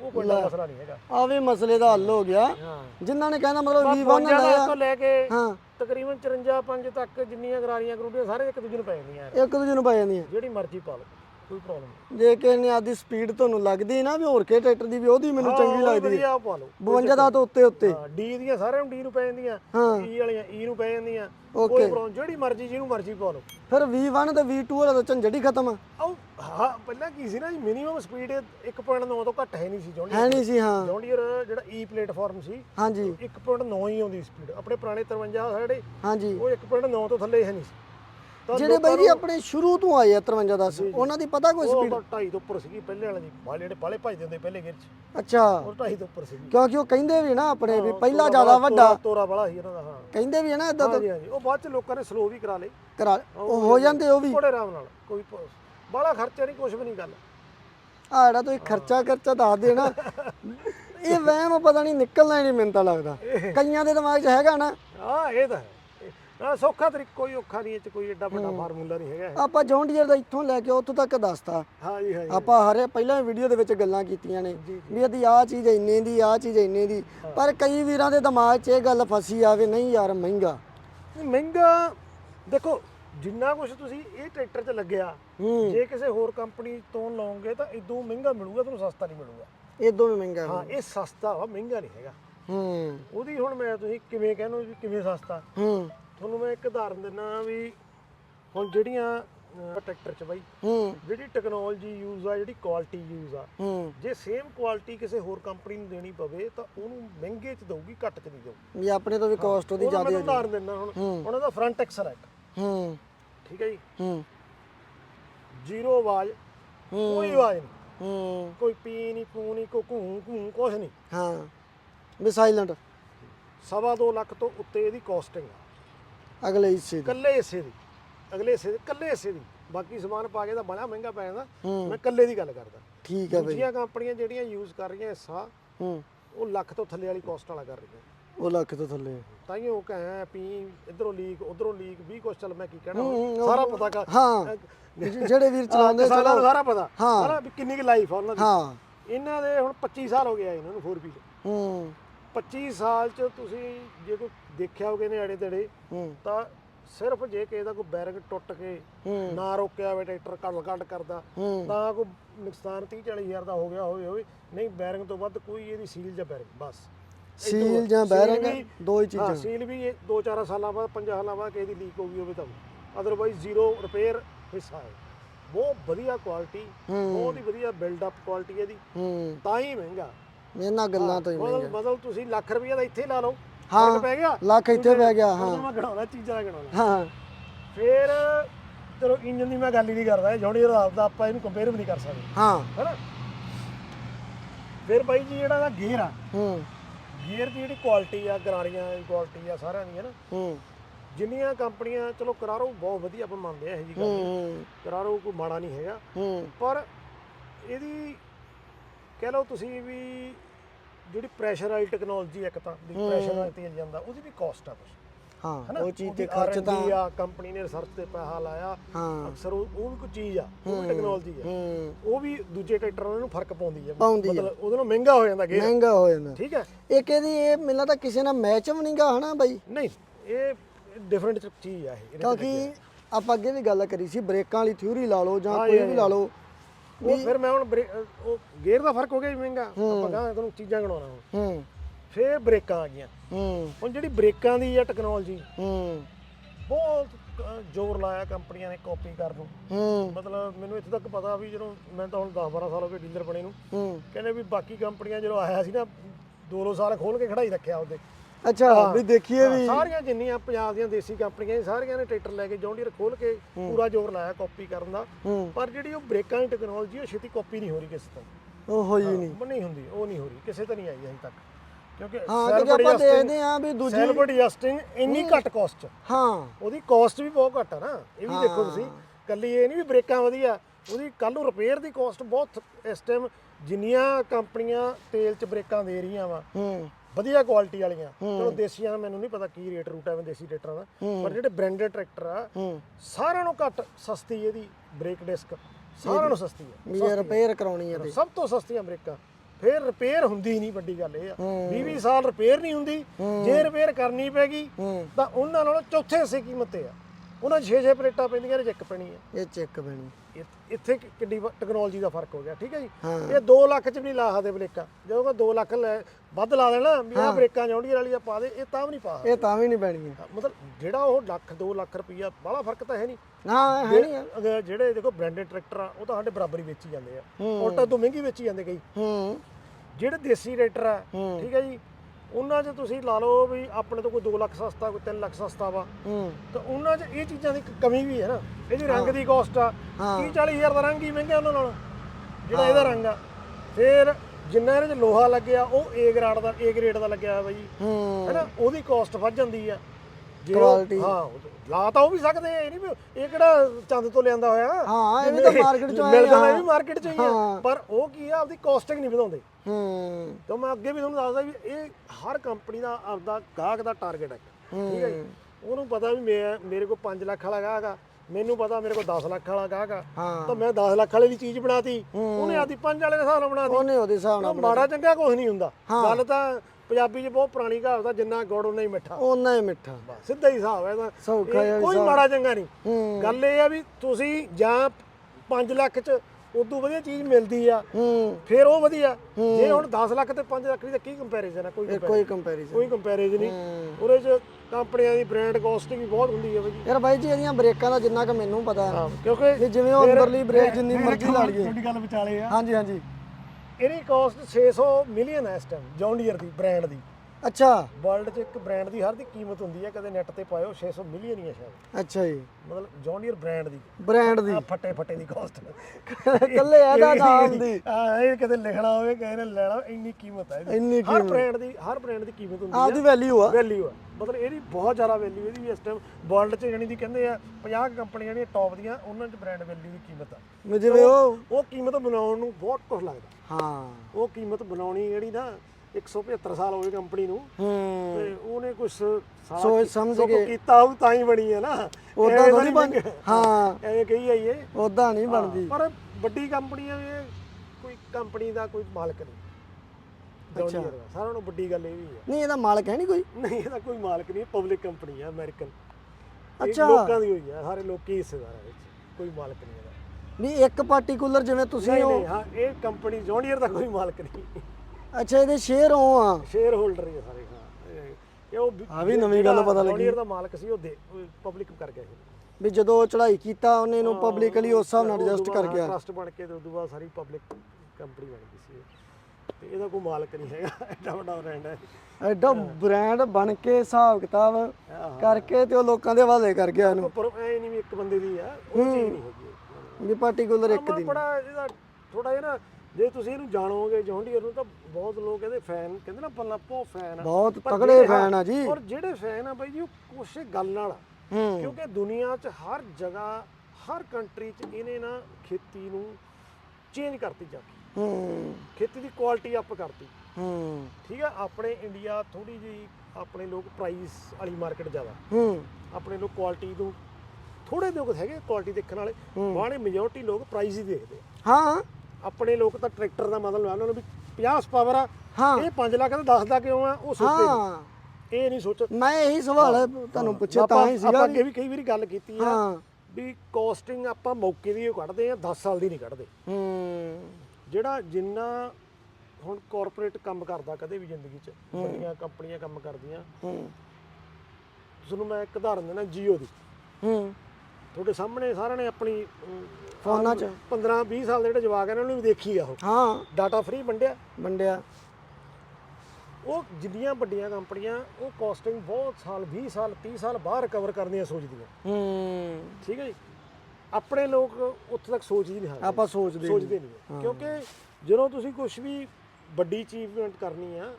ਉਹ ਕੋਈ ਮਸਲਾ ਨਹੀਂ ਹੈਗਾ। ਆ ਵੀ ਮਸਲੇ ਦਾ ਹੱਲ ਹੋ ਗਿਆ। ਹਾਂ। ਜਿਨ੍ਹਾਂ ਨੇ ਕਹਿੰਦਾ ਮਤਲਬ V1 52 ਲਾਇਆ। ਤੋਂ ਲੈ ਕੇ ਹਾਂ। ਤਕਰੀਬਨ 54 5 ਤੱਕ ਜਿੰਨੀਆਂ ਗਰਾਰੀਆਂ ਕਰੂਡੀਆਂ ਸਾਰੇ ਇੱਕ ਦੂਜੇ ਨੂੰ ਪੈ ਜਾਂਦੀਆਂ ਯਾਰ। ਇੱਕ ਦੂਜੇ ਨੂੰ ਪੈ ਜਾਂਦੀਆਂ। ਜਿਹੜੀ ਮਰਜ਼ੀ ਪਾ ਲਓ। ਕੋਈ ਪ੍ਰੋਬਲਮ ਨਹੀਂ। ਜੇ ਕਿਸੇ ਨੇ ਆਦੀ ਸਪੀਡ ਤੁਹਾਨੂੰ ਲੱਗਦੀ ਨਾ ਵੀ ਹੋਰ ਕੇ ਟਰੈਕਟਰ ਦੀ ਵੀ ਉਹਦੀ ਮੈਨੂੰ ਚੰਗੀ ਲੱਗਦੀ ਹੈ। ਵਧੀਆ ਉਹ ਪਾ ਲਓ 52 ਦਾ ਤੋਂ ਉੱਤੇ ਉੱਤੇ। ਹਾਂ ਡੀ ਦੀਆਂ ਸਾਰਿਆਂ ਨੂੰ ਡੀ ਨੂੰ ਪੈ ਜਾਂਦੀਆਂ ਹਾਂ। ਈ ਵਾਲੀਆਂ ਈ ਨੂੰ ਪੈ ਜਾਂਦੀਆਂ Okay. ਕੋਈ ਪ੍ਰੋਬਲਮ ਜਿਹੜੀ ਮਰਜ਼ੀ ਜਿਹਨੂੰ ਮਰਜ਼ੀ ਪਾ ਲਓ। ਫਿਰ V1 ਤੇ V2 ਵਾਲਾ ਤਾਂ ਝੰਜਟ ਹੀ ਖਤਮ ਆ। ਹਾਂ ਪਹਿਲਾਂ ਕੀ ਸੀ ਨਾ ਜੀ ਮਿਨੀਮਮ ਸਪੀਡ 1.9 ਤੋਂ ਘੱਟ ਹੈ ਨਹੀਂ ਸੀ ਜੌਂਡੀਅਰ ਹੈ ਨਹੀਂ ਸੀ ਹਾਂ। ਜੌਂਡੀਅਰ ਜਿਹੜਾ ਈ ਪਲੇਟਫਾਰਮ ਸੀ ਹਾਂਜੀ। 1.9 ਹੀ ਆਉਂਦੀ ਸਪੀਡ ਆਪਣੇ ਪੁਰਾਣੇ 53 ਸਾਡੇ ਹਾਂਜੀ। ਉਹ 1.9 ਤੋਂ ਥੱਲੇ ਹੈ ਨਹੀਂ ਸੀ। ਜਿਹੜੇ ਬਾਈ ਜੀ ਆਪਣੇ ਸ਼ੁਰੂ ਤੋਂ ਆਏ ਆ 53 10 ਉਹਨਾਂ ਦੀ ਪਤਾ ਕੋਈ ਉਹ ਸਪੀਡ ਤਾਂ ਢਾਈ ਤੋਂ ਉੱਪਰ ਸੀਗੀ ਪਹਿਲੇ ਵਾਲੇ ਦੀ। ਬਾਲੇ ਜਿਹੜੇ ਬਾਲੇ ਭਜਦੇ ਹੁੰਦੇ ਪਹਿਲੇ ਗੇਰ 'ਚ। ਅੱਛਾ। ਉਹ ਢਾਈ ਤੋਂ ਉੱਪਰ ਸੀਗੀ। ਕਿਉਂਕਿ ਉਹ ਕਹਿੰਦੇ ਵੀ ਨਾ ਆਪਣੇ ਵੀ ਪਹਿਲਾਂ ਜ਼ਿਆਦਾ ਵੱਡਾ। ਤੋਰਾ ਵਾਲਾ ਸੀ ਇਹਨਾਂ ਦਾ ਹਾਂ। ਕਹਿੰਦੇ ਵੀ ਨਾ ਇਦਾਂ ਹਾਂਜੀ ਹਾਂਜੀ। ਉਹ ਬਾਅਦ ਚ ਲੋਕਾਂ ਨੇ ਸਲੋ ਵੀ ਕਰਾ ਲਏ। ਕਰਾ ਉਹ ਹੋ ਜਾਂਦੇ ਉਹ ਵੀ। ਬੜੇ ਆਰਾਮ ਨਾਲ। ਕੋਈ ਬਾਲਾ ਖਰਚਾ ਨਹੀਂ ਕੁਝ ਵੀ ਨਹੀਂ ਗੱਲ। ਆ ਜਿਹੜਾ ਤੁਸੀਂ ਖਰਚਾ ਖਰਚਾ ਦੱਸ ਦੇ ਨਾ। ਇਹ ਵਹਿਮ ਪਤਾ ਨਹੀਂ ਨਿਕਲਣਾ ਹੀ ਨਹੀਂ ਮੈਨੂੰ ਤਾਂ ਲੱਗਦਾ। ਕਈਆਂ ਦੇ ਦਿਮਾਗ 'ਚ ਹੈਗਾ ਨਾ। ਹਾਂ ਇਹ ਤਾਂ ਹੈ। ਆ ਸੌਖਾ ਤਰੀਕਾ ਕੋਈ ਔਖਾ ਨਹੀਂ ਇਹ ਚ ਕੋਈ ਏਡਾ ਵੱਡਾ ਫਾਰਮੂਲਾ ਨਹੀਂ ਹੈਗਾ ਇਹ। ਆਪਾਂ ਜੌਨ ਡੀਅਰ ਦਾ ਇੱਥੋਂ ਲੈ ਕੇ ਉੱਥੋਂ ਤੱਕ ਦੱਸਤਾ। ਹਾਂ ਜੀ ਹਾਂ ਜੀ ਆਪਾਂ ਹਰੇ ਪਹਿਲਾਂ ਵੀਡੀਓ ਦੇ ਵਿੱਚ ਗੱਲਾਂ ਕੀਤੀਆਂ ਨੇ ਜੀ, ਵੀ ਇਹਦੀ ਆਹ ਚੀਜ਼ ਇੰਨੇ ਦੀ ਆਹ ਚੀਜ਼ ਇੰਨੇ ਦੀ। ਪਰ ਕਈ ਵੀਰਾਂ ਦੇ ਦਿਮਾਗ 'ਚ ਇਹ ਗੱਲ ਫਸੀ ਆਵੇ ਨਹੀਂ ਯਾਰ ਮਹਿੰਗਾ। ਨਹੀਂ, ਮਹਿੰਗਾ ਦੇਖੋ ਜਿੰਨਾ ਕੁਝ ਤੁਸੀਂ ਇਹ ਟਰੈਕਟਰ 'ਚ ਲੱਗਿਆ ਹੂੰ। ਜੇ ਕਿਸੇ ਹੋਰ ਕੰਪਨੀ ਤੋਂ ਲਓਗੇ ਤਾਂ ਇਦੋਂ ਮਹਿੰਗਾ ਮਿਲੂਗਾ ਤੁਹਾਨੂੰ ਸਸਤਾ ਨਹੀਂ ਮਿਲੂਗਾ। ਇਦੋਂ ਵੀ ਮਹਿੰਗਾ ਹਾਂ ਇਹ ਸਸਤਾ ਵਾ ਮਹਿੰਗਾ ਨਹੀਂ ਹੈਗਾ। ਹੂੰ। ਉਹਦੀ ਹੁਣ ਮੈਂ ਤੁਸੀਂ ਕਿਵੇਂ ਕਹਿੰਦੇ ਹੋ ਵੀ ਕਿਵੇਂ ਸਸਤਾ? ਹੂੰ। ਤੁਹਾਨੂੰ ਮੈਂ ਇੱਕ ਉਦਾਹਰਨ ਦਿੰਦਾ ਵੀ ਹੁਣ ਜਿਹੜੀਆਂ ਟਰੈਕਟਰ 'ਚ ਬਾਈ ਜਿਹੜੀ ਟੈਕਨੋਲੋਜੀ ਯੂਜ਼ ਆ ਜਿਹੜੀ ਕੁਆਲਿਟੀ ਯੂਜ਼ ਆ ਜੇ ਸੇਮ ਕੁਆਲਿਟੀ ਕਿਸੇ ਹੋਰ ਕੰਪਨੀ ਨੂੰ ਦੇਣੀ ਪਵੇ ਤਾਂ ਉਹਨੂੰ ਮਹਿੰਗੇ 'ਚ ਦਊਗੀ ਘੱਟ 'ਚ ਨਹੀਂ ਦਊਗੀ। ਵੀ ਆਪਣੇ ਤੋਂ ਵੀ ਕਾਸਟ ਉਹਦੀ ਜ਼ਿਆਦਾ ਮੈਂ ਹੋ ਉਦਾਹਰਨ ਦਿੰਦਾ ਹੁਣ। ਉਹਨਾਂ ਦਾ ਫਰੰਟ ਐਕਸਲ ਹੈ ਇੱਕ, ਹੂੰ। ਠੀਕ ਹੈ ਜੀ? ਹੂੰ। ਜ਼ੀਰੋ ਆਵਾਜ਼ ਕੋਈ ਆਵਾਜ਼ ਨਹੀਂ। ਹੂੰ। ਕੋਈ ਪੀ ਨਹੀਂ ਪੂ ਨਹੀਂ ਕੋਈ ਘੂੰ ਘੂੰ ਕੁਛ ਨਹੀਂ। ਹਾਂ। ਵੀ ਸਾਇਲੈਂਟ ਸਵਾ ਦੋ ਲੱਖ ਤੋਂ ਉੱਤੇ ਇਹਦੀ ਕਾਸਟਿੰਗ ਆ। ਅਗਲੇ ਹਿੱਸੇ ਦੀ। ਕੱਲੇ ਹਿੱਸੇ ਦੀ। ਅਗਲੇ ਹਿੱਸੇ ਦੀ ਕੱਲੇ ਹਿੱਸੇ ਦੀ। ਬਾਕੀ ਸਮਾਨ ਪਾ ਕੇ ਤਾਂ ਬੜਾ ਮਹਿੰਗਾ ਪੈ ਜਾਂਦਾ। ਹੂੰ। ਮੈਂ ਕੱਲੇ ਦੀ ਗੱਲ ਕਰਦਾ। ਠੀਕ ਹੈ ਬਈ। ਦੂਜੀਆਂ ਕੰਪਨੀਆਂ ਜਿਹੜੀਆਂ ਯੂਜ਼ ਕਰ ਰਹੀਆਂ ਹਿੱਸਾ ਹੂੰ। ਉਹ ਲੱਖ ਤੋਂ ਥੱਲੇ ਵਾਲੀ ਕਾਸਟ ਵਾਲਾ ਕਰ ਰਹੀਆਂ। ਉਹ ਲੱਖ ਤੋਂ ਥੱਲੇ। ਤਾਂ ਹੀ ਉਹ ਕਹੇ ਪੀ ਇਧਰੋਂ ਲੀਕ ਉਧਰੋਂ ਲੀਕ 20 ਕੁਛ ਚੱਲ ਮੈਂ ਕੀ ਕਹਿਣਾ? ਹੂੰ, ਹੁਣ। ਉਹ- ਸਾਰਾ ਪਤਾ ਕਰ। ਹਾਂ। ਜ- ਜਿਹੜੇ ਵੀਰ ਚਲਾਉਂਦੇ ਚਲੋ। ਸਾਰਾ ਪਤਾ। ਹਾਂ। ਸਾਰਾ ਵੀ ਕਿੰਨੀ ਕੁ ਲਾਈਫ ਆ ਉਹਨਾਂ ਦੀ। ਹਾਂ। ਇਹਨਾਂ ਦੇ ਹੁਣ 25 ਸਾਲ ਹੋ ਗਏ ਆ ਇਹਨਾਂ ਨੂੰ 4 ਵੀਲ ਹੂੰ। 25 ਸਾਲ ਚ ਤੁਸੀਂ ਜੇ ਕੋਈ ਦੇਖਿਆ ਹੋਗੇ ਨੇ ਅੜੇ ਤੇੜੇ ਤਾਂ ਸਿਰਫ ਜੇ ਕਿਸੇ ਦਾ ਕੋਈ ਬੈਰਿੰਗ ਟੁੱਟ ਕੇ ਨਾ ਰੋਕਿਆ ਹੋਵੇ ਟਰੈਕਟਰ ਕੱਢ ਕੱਢ ਕਰਦਾ ਤਾਂ ਕੋਈ ਨੁਕਸਾਨ 30 40 ਹਜ਼ਾਰ ਦਾ ਹੋ ਗਿਆ ਹੋਵੇ ਹੋਵੇ। ਨਹੀਂ ਬੈਰਿੰਗ ਤੋਂ ਵੱਧ ਕੋਈ ਇਹਦੀ ਸੀਲ ਜਾਂ ਬੈਰਿੰਗ ਬਸ। ਇਹ ਸੀਲ ਜਾਂ ਬੈਰਿੰਗ ਦੋ ਹੀ ਚੀਜ਼ਾਂ। ਸੀਲ ਵੀ 2-4 ਸਾਲਾਂ ਬਾਅਦ 5 ਸਾਲਾਂ ਬਾਅਦ ਕਿਸੇ ਦੀ ਲੀਕ ਹੋ ਗਈ ਹੋਵੇ ਤਾਂ। ਅਦਰਵਾਈਜ਼ ਜ਼ੀਰੋ ਰਿਪੇਅਰ ਹਿੱਸਾ ਹੈ। ਬਹੁਤ ਵਧੀਆ ਕੁਆਲਿਟੀ। ਬਹੁਤ ਹੀ ਵਧੀਆ ਬਿਲਡ ਅਪ ਕੁਆਲਿਟੀ ਇਹਦੀ। ਤਾਂ ਹੀ ਮਹਿੰਗਾ। ਇਹਨਾਂ ਗੱਲਾਂ ਤੋਂ ਹੀ ਮਹਿੰਗਾ ਬਦਲ ਤੁਸੀਂ ਲੱਖ ਰੁਪਏ ਦਾ ਇੱਥੇ ਲਾ ਲਓ। ਹਾਂ, ਫ਼ਰਕ ਪੈ ਗਿਆ। ਲੱਖ ਇੱਥੇ ਪੈ ਗਿਆ ਹਾਂ। ਮੈਂ ਗਣਾਉਣਾ ਚੀਜ਼ਾਂ ਗਣਾਉਣਾ। ਹਾਂ। ਫਿਰ ਚਲੋ ਇੰਜਨ ਦੀ ਮੈਂ ਗੱਲ ਹੀ ਨਹੀਂ ਕਰਦਾ ਜੌਂਡੀ ਰਾਤ ਦਾ ਆਪਾਂ ਇਹਨੂੰ ਕੰਪੇਅਰ ਵੀ ਨਹੀਂ ਕਰ ਸਕਦੇ। ਹਾਂ। ਹੈਨਾ? ਫਿਰ ਬਾਈ ਜੀ ਜਿਹੜਾ ਦਾ ਗੇਅਰ ਆ ਹੂੰ। ਗੇਅਰ ਦੀ ਜਿਹੜੀ ਕੁਆਲਿਟੀ ਆ ਗਰਾਰੀਆਂ ਦੀ ਕੁਆਲਿਟੀ ਆ ਸਾਰਿਆਂ ਦੀ ਹੈ ਨਾ ਹੂੰ। ਜਿੰਨੀਆਂ ਕੰਪਨੀਆਂ ਚਲੋ ਕਰਾਰੋ ਬਹੁਤ ਵਧੀਆ ਆਪਾਂ ਮੰਨਦੇ ਆ ਇਹ ਜੀ ਗੱਲ। ਹੂੰ। ਕਰਾਰੋ ਕੋਈ ਮਾੜਾ ਨਹੀਂ ਹੈਗਾ। ਹੂੰ। ਪਰ ਇਹਦੀ ਕਹਿ ਲਓ ਤੁਸੀਂ ਵੀ ਜਿਹੜੀ ਪ੍ਰੈਸ਼ਰ ਵਾਲੀ ਟੈਕਨੋਲੋਜੀ ਇੱਕ ਤਾਂ ਵੀ ਪ੍ਰੈਸ਼ਰ ਨਾਲ ਤੇਲ ਜਾਂਦਾ ਉਹਦੀ ਵੀ ਕਾਸਟ ਆ ਕੁਛ। ਹਾਂ ਉਹ ਚੀਜ਼ ਤੇ ਖਰਚ ਤਾਂ ਆ ਕੰਪਨੀ ਨੇ ਰਿਸਰਚ ਤੇ ਪੈਸਾ ਲਾਇਆ। ਹਾਂ। ਅਕਸਰ ਉਹ ਉਹ ਵੀ ਕੋਈ ਚੀਜ਼ ਆ ਉਹ ਟੈਕਨੋਲੋਜੀ ਆ। ਉਹ ਵੀ ਦੂਜੇ ਟਰੈਕਟਰਾਂ ਨੂੰ ਫ਼ਰਕ ਪਾਉਂਦੀ ਆ। ਮਤਲਬ ਉਹਦੇ ਨਾਲ ਮਹਿੰਗਾ ਹੋ ਜਾਂਦਾ ਗੇਅਰ ਮਹਿੰਗਾ ਹੋ ਜਾਂਦਾ। ਠੀਕ ਹੈ? ਇੱਕ ਇਹਦੀ ਇਹ ਮਿਲਣਾ ਤਾਂ ਕਿਸੇ ਨਾਲ ਮੈਚ ਵੀ ਨਹੀਂਗਾ ਹਨਾ ਬਾਈ? ਨਹੀਂ ਇਹ ਡਿਫਰੈਂਟ ਚੀਜ਼ ਆ ਇਹ ਕਿਉਂਕਿ ਆਪਾਂ ਅੱਗੇ ਵੀ ਗੱਲ ਕਰੀ ਸੀ ਬ੍ਰੇਕਾਂ ਵਾਲੀ ਥਿਊਰੀ ਲਾ ਲਓ ਜਾਂ ਕੋਈ ਵੀ ਲਾ ਲਓ। ਉਹ ਫਿਰ ਮੈਂ ਹੁਣ ਬਰੇ- ਅਹ ਉਹ ਗੇਅਰ ਦਾ ਫ਼ਰਕ ਹੋ ਗਿਆ ਜੀ ਮਹਿੰਗਾ। ਆਪਾਂ ਕਹਾਂ ਤੁਹਾਨੂੰ ਚੀਜ਼ਾਂ ਗਣਾਉਣਾ ਹੁਣ। ਹੂੰ। ਫਿਰ ਬ੍ਰੇਕਾਂ ਆ ਗਈਆਂ। ਹੂੰ। ਹੁਣ ਜਿਹੜੀ ਬ੍ਰੇਕਾਂ ਦੀ ਆ ਟੈਕਨੋਲੋਜੀ ਹੂੰ। ਬਹੁਤ ਅਹ, ਜ਼ੋਰ ਲਾਇਆ ਕੰਪਨੀਆਂ ਨੇ ਕਾਪੀ ਕਰਨ ਨੂੰ। ਹੂੰ। ਮਤਲਬ ਮੈਨੂੰ ਇੱਥੇ ਤੱਕ ਪਤਾ ਵੀ ਜਦੋਂ ਮੈਂ ਤਾਂ ਹੁਣ 10 12 ਸਾਲ ਹੋ ਗਏ ਡੀਲਰ ਬਣੇ ਨੂੰ। ਹੂੰ। ਕਹਿੰਦੇ ਵੀ ਬਾਕੀ ਕੰਪਨੀਆਂ ਜਦੋਂ ਆਇਆ ਸੀ ਨਾ ਦੋ ਦੋ ਸਾਲ ਖੋਲ ਕੇ ਖੜਾਈ ਰੱਖਿਆ ਉਹਦੇ। ਅੱਛਾ। ਵੀ ਦੇਖੀਏ ਵੀ। ਸਾਰੀਆਂ ਜਿੰਨੀਆਂ ਪੰਜਾਬ ਦੀਆਂ ਦੇਸੀ ਕੰਪਨੀਆਂ ਸਾਰੀਆਂ ਨੇ ਟਰੈਕਟਰ ਲੈ ਕੇ ਜੌਂਡੀਅਰ ਖੋਲ ਕੇ ਪੂਰਾ ਜ਼ੋਰ ਲਾਇਆ ਕਾਪੀ ਕਰਨ ਦਾ। ਪਰ ਜਿਹੜੀ ਉਹ ਬ੍ਰੇਕਾਂ ਦੀ ਟੈਕਨੋਲੋਜੀ ਉਹ ਛੇਤੀ ਕਾਪੀ ਨਹੀਂ ਹੋ ਰਹੀ ਕਿਸੇ ਤੋਂ। ਉਹ ਹੋਈ ਨਹੀਂ। ਨਹੀਂ ਹੁੰਦੀ ਉਹ ਨਹੀਂ ਹੋ ਰਹੀ ਕਿਸੇ ਤੋਂ ਨਹੀਂ ਆਈ ਅਜੇ ਤੱਕ। ਕਿਉਂਕਿ ਹਾਂ ਕਿਉਂਕਿ ਆਪਾਂ ਦੇਖਦੇ ਆਂ ਵੀ ਦੂਜੀ ਸੈਲਫ ਐਡਜਸਟਿੰਗ ਇੰਨੀ ਘੱਟ ਕਾਸਟ ਚ। ਹਾਂ। ਉਹਦੀ ਕਾਸਟ ਵੀ ਬਹੁਤ ਘੱਟ ਆ ਨਾ। ਇਹ ਵੀ ਦੇਖੋ ਤੁਸੀਂ ਕੱਲੀ ਇਹ ਨਹੀਂ ਵੀ ਬ੍ਰੇਕਾਂ ਵਧੀਆ। ਉਹਦੀ ਕੱਲ ਨੂੰ ਰਿਪੇਅਰ ਦੀ ਕਾਸਟ ਬਹੁਤ ਇਸ ਟਾਈਮ ਜਿੰਨੀਆਂ ਕੰਪਨੀਆਂ ਤੇਲ 'ਚ ਬ੍ਰੇਕਾਂ ਦੇ ਰਹੀਆਂ ਵਾ। ਹੂੰ। ਵਧੀਆ ਕੁਆਲਿਟੀ ਵਾਲੀਆਂ। ਚਲੋ ਦੇਸੀਆਂ ਦਾ ਮੈਨੂੰ ਨਹੀਂ ਪਤਾ ਕੀ ਰੇਟ ਰੂਟ ਐਵੇਂ ਦੇਸੀ ਟਰੈਕਟਰਾਂ ਦਾ। ਪਰ ਜਿਹੜੇ ਬ੍ਰਾਂਡਡ ਟਰੈਕਟਰ ਆ ਹੂੰ। ਸਾਰਿਆਂ ਨੂੰ ਘੱਟ ਸਸਤੀ ਇਹਦੀ ਬ੍ਰੇਕ ਡਿਸਕ ਸਾਰਿਆਂ ਨੂੰ ਸਸਤੀ ਹੈ ਵੀ ਰਿਪੇਅਰ ਕਰਾਉਣੀ ਹੈ ਤੇ ਸਭ ਤੋਂ ਸਸਤੀਆਂ ਬ੍ਰੇਕਾਂ। ਫਿਰ ਰਿਪੇਅਰ ਹੁੰਦੀ ਹੀ ਨਹੀਂ ਵੱਡੀ ਗੱਲ ਇਹ ਆ। ਹੂੰ। 20 20 ਸਾਲ ਰਿਪੇਅਰ ਨਹੀਂ ਹੁੰਦੀ। ਜੇ ਰਿਪੇਅਰ ਕਰਨੀ ਪੈਗੀ ਹੂੰ। ਤਾਂ ਉਹਨਾਂ ਨਾਲੋਂ ਚੌਥੇ ਹਿੱਸੇ ਕੀਮਤ ਤੇ ਆ। ਉਹਨਾਂ 'ਚ 6-6 ਪਲੇਟਾਂ ਪੈਂਦੀਆਂ ਨੇ ਇੱਕ ਪੈਣੀ ਆ। ਇਹ ਚੈੱਕ ਬਣੀ ਇ- ਇੱਥੇ ਕਿ- ਕਿੱਡੀ ਟੈਕਨੋਲੋਜੀ ਦਾ ਫ਼ਰਕ ਹੋ ਗਿਆ ਠੀਕ ਹੈ ਜੀ। ਇਹ 2 ਲੱਖ 'ਚ ਵੀ ਨਹੀਂ ਲਾ ਸਕਦੇ ਬ੍ਰੇਕਾਂ। ਜਦੋਂ ਕੋ 2 ਲੱਖ ਲੈ ਵੱਧ ਲਾ ਦੇਣਾ ਵੀ ਆਹ ਬ੍ਰੇਕਾਂ ਜੌਂਡੀਅਰ ਵਾਲੀਆਂ ਪਾ ਦੇ ਇਹ ਤਾਂ ਵੀ ਨਹੀਂ ਪਾ ਇਹ ਤਾਂ ਵੀ ਨਹੀਂ ਪੈਣੀ ਹੈ ਮਤਲਬ ਜਿਹੜਾ ਉਹ ਲੱਖ 2 ਲੱਖ ਰੁਪਈਆ ਬਾਹਲਾ ਫ਼ਰਕ ਤਾਂ ਹੈ ਨਹੀਂ। ਹਾਂ ਹੈ ਨਹੀਂ। ਅਗਰ ਜਿਹੜੇ ਦੇਖੋ ਬ੍ਰਾਂਡਡ ਟਰੈਕਟਰ ਆ ਉਹ ਤਾਂ ਸਾਡੇ ਬਰਾਬਰ ਹੀ ਵੇਚੀ ਜਾਂਦੇ ਆ। ਉਲਟਾ ਤੋਂ ਮਹਿੰਗੀ ਵੇਚੀ ਜਾਂਦੇ ਕਈ। ਹੂੰ। ਜਿਹੜੇ ਦੇਸੀ ਟਰੈਕਟਰ ਆ ਹੂੰ। ਠੀਕ ਹੈ ਜੀ ਉਹਨਾਂ 'ਚ ਤੁਸੀਂ ਲਾ ਲਓ ਵੀ ਆਪਣੇ ਤੋਂ ਕੋਈ 2 ਲੱਖ ਸਸਤਾ ਕੋਈ 3 ਲੱਖ ਸਸਤਾ ਵਾ। ਹੂੰ। ਤਾਂ ਉਹਨਾਂ 'ਚ ਇਹ ਚੀਜ਼ਾਂ ਦੀ ਕਮੀ ਵੀ ਹੈ ਨਾ। ਇਹਦੀ ਰੰਗ ਦੀ ਕੋਸਟ ਆ ਹਾਂ। 30 40 ਹਜ਼ਾਰ ਦਾ ਰੰਗ ਹੀ ਮਹਿੰਗਾ ਉਹਨਾਂ ਨਾਲ ਜਿਹੜਾ ਇਹਦਾ ਰੰਗ ਆ। ਫਿਰ ਜਿੰਨਾ ਇਹਦੇ 'ਚ ਲੋਹਾ ਲੱਗਿਆ ਉਹ A ਗ੍ਰੇਡ ਦਾ A ਗ੍ਰੇਡ ਦਾ ਲੱਗਿਆ ਬਾਈ। ਹੂੰ। ਹੈਨਾ ਉਹਦੀ ਕੋਸਟ ਵੱਧ ਜਾਂਦੀ ਆ। Quality। ਹਾਂ ਲਾ ਤਾਂ ਉਹ ਵੀ ਸਕਦੇ ਆ ਇਹ ਨਹੀਂ ਇਹ ਕਿਹੜਾ ਚੰਦ ਤੋਂ ਲਿਆਂਦਾ ਹੋਇਆ? ਹਾਂ, ਇਹ ਵੀ ਤਾਂ market ਚੋਂ ਆਏ ਮਿਲਦਾ। ਇਹ ਵੀ ਮਾਰਕੀਟ ਚੋਂ ਹੀ ਆ। ਪਰ ਉਹ ਕੀ ਆ ਆਪਦੀ ਕੋਸਟਿੰਗ ਨਹੀਂ ਵਧਾਉਂਦੇ। ਹੂੰ। ਤਾਂ ਮੈਂ ਅੱਗੇ ਵੀ ਤੁਹਾਨੂੰ ਦੱਸਦਾ ਵੀ ਇਹ ਹਰ ਕੰਪਨੀ ਦਾ ਆਪਦਾ ਗਾਹਕ ਦਾ ਟਾਰਗੇਟ ਹੈ ਠੀਕ ਹੈ ਜੀ? ਉਹਨੂੰ ਪਤਾ ਵੀ ਮੈਂ ਮੇਰੇ ਕੋਲ 5 ਲੱਖ ਵਾਲਾ ਗਾਹਕ ਆ। ਮੈਨੂੰ ਪਤਾ ਮੇਰੇ ਕੋਲ 10 ਲੱਖ ਵਾਲਾ ਗਾਹਕ ਆ। ਤਾਂ ਮੈਂ 10 ਲੱਖ ਵਾਲੇ ਦੀ ਚੀਜ਼ ਬਣਾਤੀ। ਉਹਨੇ ਆਦੀ 5 ਵਾਲੇ ਦੇ ਹਿਸਾਬ ਨਾਲ ਬਣਾਤੀ। ਉਹਨੇ ਉਹਦੇ ਹਿਸਾਬ ਨਾਲ ਮਾੜਾ ਚੰਗਾ ਕੁਝ ਨਹੀਂ ਹੁੰਦਾ। ਗੱਲ ਤਾਂ ਪੰਜਾਬੀ 'ਚ ਬਹੁਤ ਪੁਰਾਣੀ ਕਹਾਵਤ ਆ ਜਿੰਨਾ ਗੁੜ ਉਨਾ ਹੀ ਮਿੱਠਾ। ਉਹਨਾਂ ਹੀ ਮਿੱਠਾ। ਸਿੱਧਾ ਹੀ ਹਿਸਾਬ ਹੈ ਇਹਦਾ। ਸੌਖਾ ਕੋਈ ਮਾੜਾ ਚੰਗਾ ਨਹੀਂ। ਗੱਲ ਇਹ ਆ ਵੀ ਤੁਸੀਂ ਜਾਂ 5 ਲੱਖ 'ਚ ਉਦੋਂ ਵਧੀਆ ਚੀਜ਼ ਮਿਲਦੀ ਆ। ਹੂੰ। ਫਿਰ ਉਹ ਵਧੀਆ। ਜੇ ਹੁਣ 10 ਲੱਖ ਤੇ 5 ਲੱਖ ਦੀ ਤਾਂ ਕੀ ਕੰਪੈਰੀਜ਼ਨ ਆ? ਕੋਈ ਕੋਈ ਕੰਪੈਰੀਜ਼ਨ ਕੋਈ ਕੰਪੈਰੀਜ਼ਨ ਨਹੀਂ। ਉਹਦੇ 'ਚ ਕੰਪਨੀਆਂ ਦੀ ਬ੍ਰਾਂਡ ਕਾਸਟਿੰਗ ਵੀ ਬਹੁਤ ਹੁੰਦੀ ਹੈ ਬਾਈ। ਯਾਰ ਬਾਈ ਜੀ ਇਹਦੀਆਂ ਬ੍ਰੇਕਾਂ ਦਾ ਜਿੰਨਾ ਕਿ ਮੈਨੂੰ ਪਤਾ ਕਿਉਂਕਿ ਜਿਵੇਂ ਉਹ ਅੰਦਰਲੀ ਬ੍ਰੇਕ ਜਿੰਨੀ ਮਰਜ਼ੀ ਲਾ ਲਈਏ। ਤੁਹਾਡੀ ਗੱਲ ਵਿਚਾਲੇ ਆ। ਹਾਂਜੀ ਹਾਂਜੀ। ਇਹਦੀ ਕਾਸਟ 600 ਮਿਲੀਅਨ ਹੈ ਇਸ ਟਾਈਮ ਜੌਂਡੀਅਰ ਦੀ ਬ੍ਰਾਂਡ ਦੀ। ਅੱਛਾ। ਵਰਲਡ 'ਚ ਇੱਕ ਬ੍ਰਾਂਡ ਦੀ ਹਰ ਦੀ ਕੀਮਤ ਹੁੰਦੀ ਹੈ ਕਦੇ ਨੈਟ ਤੇ ਪਾਇਓ 600 ਮਿਲੀਅਨ ਹੀ ਹੈ ਸ਼ਾਇਦ। ਅੱਛਾ ਜੀ। ਮਤਲਬ ਜੌਂਡੀਅਰ ਬ੍ਰਾਂਡ ਦੀ। ਬ੍ਰਾਂਡ ਦੀ। ਫੱਟੇ ਫੱਟੇ ਦੀ ਕਾਸਟ ਇਕੱਲੇ ਇਹਦਾ ਨਾਮ ਦੀ। ਆ ਇਹ ਕਦੇ ਲਿਖਣਾ ਹੋਵੇ ਕਿਸੇ ਨੇ ਲੈਣਾ ਇੰਨੀ ਕੀਮਤ ਹੈ ਇਹਦੀ। ਇੰਨੀ ਹਰ ਬ੍ਰਾਂਡ ਦੀ ਹਰ ਬ੍ਰਾਂਡ ਦੀ ਕੀਮਤ ਹੁੰਦੀ ਆਪਦੀ ਹੈ ਵੈਲਿਊ ਆ। ਵੈਲਿਊ ਆ। ਮਤਲਬ ਇਹਦੀ ਬਹੁਤ ਜ਼ਿਆਦਾ ਵੈਲਿਊ ਇਹਦੀ ਵੀ ਇਸ ਟਾਈਮ ਵਰਲਡ 'ਚ ਜਾਣੀ ਦੀ ਕਹਿੰਦੇ ਆ 50 ਕੰਪਨੀਆਂ ਜਿਹੜੀਆਂ ਟੌਪ ਦੀਆਂ ਉਹਨਾਂ 'ਚ ਬ੍ਰਾਂਡ ਵੈਲਿਊ ਦੀ ਕੀਮਤ ਆ। ਜਿਵੇਂ ਉਹ ਉਹ ਕੀਮਤ ਬਣਾਉਣ ਨੂੰ ਬਹੁਤ ਕੁਝ ਲੱਗਦਾ। ਹਾਂ। ਉਹ ਕੀਮਤ ਬਣਾਉਣੀ ਜਿਹੜੀ ਨਾ 175 ਸਾਲ ਹੋ ਗਏ ਕੰਪਨੀ ਨੂੰ। ਹੂੰ। ਤੇ ਉਹਨੇ ਕੁਝ ਸੋਚ ਸਮਝ ਕੇ। ਕੀਤਾ ਉਹ ਤਾਂ ਹੀ ਬਣੀ ਹੈ ਨਾ। ਉਦਾਂ ਨਹੀਂ ਬਣ ਹਾਂ। ਐਵੇਂ ਕਹੀ ਆਈਏ ਉਦਾਂ ਨਹੀਂ ਬਣਦੀ। ਪਰ ਵੱਡੀ ਕੰਪਨੀਆਂ ਵੀ ਇਹ ਕੋਈ ਕੰਪਨੀ ਦਾ ਕੋਈ ਮਾਲਕ ਨਹੀਂ। ਅੱਛਾ। ਸਾਰਿਆਂ ਨਾਲੋਂ ਵੱਡੀ ਗੱਲ ਇਹ ਵੀ ਹੈ। ਨਹੀਂ ਇਹਦਾ ਮਾਲਕ ਹੈ ਨਹੀਂ ਕੋਈ? ਨਹੀਂ ਇਹਦਾ ਕੋਈ ਮਾਲਕ ਨਹੀਂ। ਪਬਲਿਕ ਕੰਪਨੀ ਹੈ ਅਮਰੀਕਨ ਅੱਛਾ। ਲੋਕਾਂ ਦੀ ਹੋਈ ਹੈ ਸਾਰੇ ਲੋਕੀ ਹਿੱਸੇਦਾਰ ਹੈ ਵਿੱਚ। ਕੋਈ ਮਾਲਕ ਨਹੀਂ ਇਹਦਾ। ਨਹੀਂ ਇੱਕ ਪਾਰਟੀਕੂਲਰ ਜਿਵੇਂ ਤੁਸੀਂ ਹੋ। ਨਹੀਂ ਹਾਂ ਇਹ ਕੰਪਨੀ ਜੌਂਡੀਅਰ ਦਾ ਕੋਈ ਮਾਲਕ ਨਹੀਂ। ਅੱਛਾ ਇਹਦੇ ਸ਼ੇਅਰ ਹੋ ਆ। ਸ਼ੇਅਰ ਹੋਲਡਰ ਹੀ ਹੈ ਸਾਰੇ ਹਾਂ। ਇਹ- ਇਹ ਉਹ ਆ ਵੀ ਨਵੀਂ ਗੱਲ ਪਤਾ ਲੱਗੀ। ਜੌਂਡੀਅਰ ਦਾ ਮਾਲਕ ਸੀ ਉਹ ਦੇ ਪਬਲਿਕ ਕਰ ਗਿਆ ਸੀ। ਵੀ ਜਦੋਂ ਚੜ੍ਹਾਈ ਕੀਤਾ ਉਹਨੇ ਇਹਨੂੰ ਪਬਲਿਕਲੀ ਉਸ ਹਿਸਾਬ ਨਾਲ ਐਡਜਸਟ ਕਰ ਗਿਆ। ਟਰਸਟ ਬਣ ਕੇ ਤੇ ਉਦੋਂ ਬਾਅਦ ਸਾਰੀ ਪਬਲਿਕ ਕੰਪਨੀ ਬਣ ਗਈ ਸੀ ਇਹ। ਤੇ ਇਹਦਾ ਕੋਈ ਮਾਲਕ ਨਹੀਂ ਹੈਗਾ ਐਡਾ ਵੱਡਾ ਬ੍ਰਾਂਡ ਹੈ। ਐਡਾ ਬ੍ਰਾਂਡ ਬਣ ਕੇ ਹਿਸਾਬ ਕਿਤਾਬ ਕਰਕੇ ਤੇ ਉਹ ਲੋਕਾਂ ਦੇ ਹਵਾਲੇ ਕਰ ਗਿਆ ਇਹਨੂੰ। ਪਰ ਐ ਨਹੀਂ ਵੀ ਇੱਕ ਬੰਦੇ ਦੀ ਆ ਉਹ ਚੀਜ਼ ਨਹੀਂ ਹੈਗੀ। ਵੀ ਪਾਰਟੀਕੂਲਰ ਇੱਕ ਇੱਕ ਦੀ ਬੜਾ ਇਹਦਾ ਥੋੜਾ ਜਿਹਾ ਨਾ ਜੇ ਤੁਸੀਂ ਇਹਨੂੰ ਜਾਣੋਗੇ ਜੌਂਡੀਅਰ ਨੂੰ ਤਾਂ ਬਹੁਤ ਲੋਕ ਇਹਦੇ ਫੈਨ ਕਹਿੰਦੇ ਨਾ ਪੱਲਾ ਪੋ ਫੈਨ ਆ। ਬਹੁਤ ਪਰ ਜਿਹੜੇ- ਫੈਨ ਆ ਜੀ। ਔਰ ਜਿਹੜੇ ਫੈਨ ਆ ਬਾਈ ਜੀ ਉਹ ਕੋਸ਼ੇ ਗੱਲ ਨਾਲ ਆ। ਹੂੰ। ਕਿਉਂਕਿ ਦੁਨੀਆ 'ਚ ਹਰ ਜਗ੍ਹਾ ਹਰ ਕੰਟਰੀ 'ਚ ਇਹਨੇ ਨਾ ਖੇਤੀ ਨੂੰ ਚੇਂਜ ਕਰਤੀ ਜਾ ਕੇ ਹੂੰ। ਖੇਤੀ ਦੀ ਕੁਆਲਿਟੀ ਅਪ ਕਰਤੀ। ਹੂੰ। ਠੀਕ ਆ ਆਪਣੇ ਇੰਡੀਆ ਥੋੜੀ ਜੀ ਆਪਣੇ ਲੋਕ ਪ੍ਰਾਈਸ ਵਾਲੀ ਮਾਰਕੀਟ ਜ਼ਿਆਦਾ। ਹੂੰ। ਆਪਣੇ ਲੋਕ ਕੁਆਲਿਟੀ ਨੂੰ ਥੋੜੇ ਲੋਕ ਹੈਗੇ ਕੁਆਲਿਟੀ ਦੇਖਣ ਵਾਲੇ। ਬਾਹਲੇ ਮੈਜੋਰਟੀ ਲੋਕ ਪ੍ਰਾਈਸ ਹੀ ਦੇਖਦੇ ਆ। ਹਾਂ। ਆਪਣੇ ਲੋਕ ਤਾਂ ਟਰੈਕਟਰ ਦਾ ਮਤਲਬ ਉਹਨਾਂ ਨੂੰ ਵੀ 50 ਪਾਵਰ ਆ। ਹਾਂ। ਇਹ 5 ਲੱਖ ਦਾ 10 ਦਾ ਕਿਉਂ ਆ? ਉਹ ਸੋਚਦੇ ਨੀ। ਹਾਂ ਇਹ ਨਹੀਂ ਸੋਚ ਮੈਂ ਇਹੀ ਸਵਾਲ ਤੁਹਾਨੂੰ ਪੁੱਛਿਆ ਤਾਂ ਹੀ ਸੀਗਾ ਆਪਾਂ ਅੱਗੇ ਵੀ ਕਈ ਵਾਰੀ ਗੱਲ ਕੀਤੀ ਆ ਹਾਂ। ਵੀ ਕੋਸਟਿੰਗ ਆਪਾਂ ਮੌਕੇ ਦੀ ਹੀ ਕੱਢਦੇ ਆ 10 ਸਾਲ ਦੀ ਨਹੀਂ ਕੱਢਦੇ। ਹੂੰ। ਜਿਹੜਾ ਜਿੰਨਾ ਹੁਣ ਕਾਰਪੋਰੇਟ ਕੰਮ ਕਰਦਾ ਕਦੇ ਵੀ ਜ਼ਿੰਦਗੀ 'ਚ ਵੱਡੀਆਂ ਕੰਪਨੀਆਂ ਕੰਮ ਕਰਦੀਆਂ। ਹੂੰ। ਤੁਹਾਨੂੰ ਮੈਂ ਇੱਕ ਉਦਾਹਰਨ ਦੇਣਾ ਜੀਓ ਦੀ। ਹੂੰ। ਤੁਹਾਡੇ ਸਾਹਮਣੇ ਸਾਰਿਆਂ ਨੇ ਆਪਣੀ ਅਮ, ਫੋਨਾਂ 'ਚ। 15 20 ਸਾਲ ਦੇ ਜਿਹੜੇ ਜਵਾਕ ਇਹਨਾਂ ਨੂੰ ਵੀ ਦੇਖੀ ਆ ਉਹ। ਹਾਂ। ਡਾਟਾ ਫ੍ਰੀ ਵੰਡਿਆ। ਵੰਡਿਆ। ਉਹ ਜਿੰਨੀਆਂ ਵੱਡੀਆਂ ਕੰਪਨੀਆਂ ਉਹ ਕਾਸਟਿੰਗ ਬਹੁਤ ਸਾਲ 20 ਸਾਲ 30 ਸਾਲ ਬਾਹਰ ਰਿਕਵਰ ਕਰਨੀਆਂ ਸੋਚਦੀਆਂ। ਹੂੰ। ਠੀਕ ਹੈ ਜੀ? ਆਪਣੇ ਲੋਕ ਉੱਥੇ ਤੱਕ ਸੋਚ ਹੀ ਨਹੀਂ ਆਪਾਂ ਸੋਚਦੇ ਸੋਚਦੇ ਨਹੀਂ। ਕਿਉਂਕਿ ਜਦੋਂ ਤੁਸੀਂ ਕੁਝ ਵੀ ਵੱਡੀ ਅਚੀਵਮੈਂਟ ਕਰਨੀ ਆ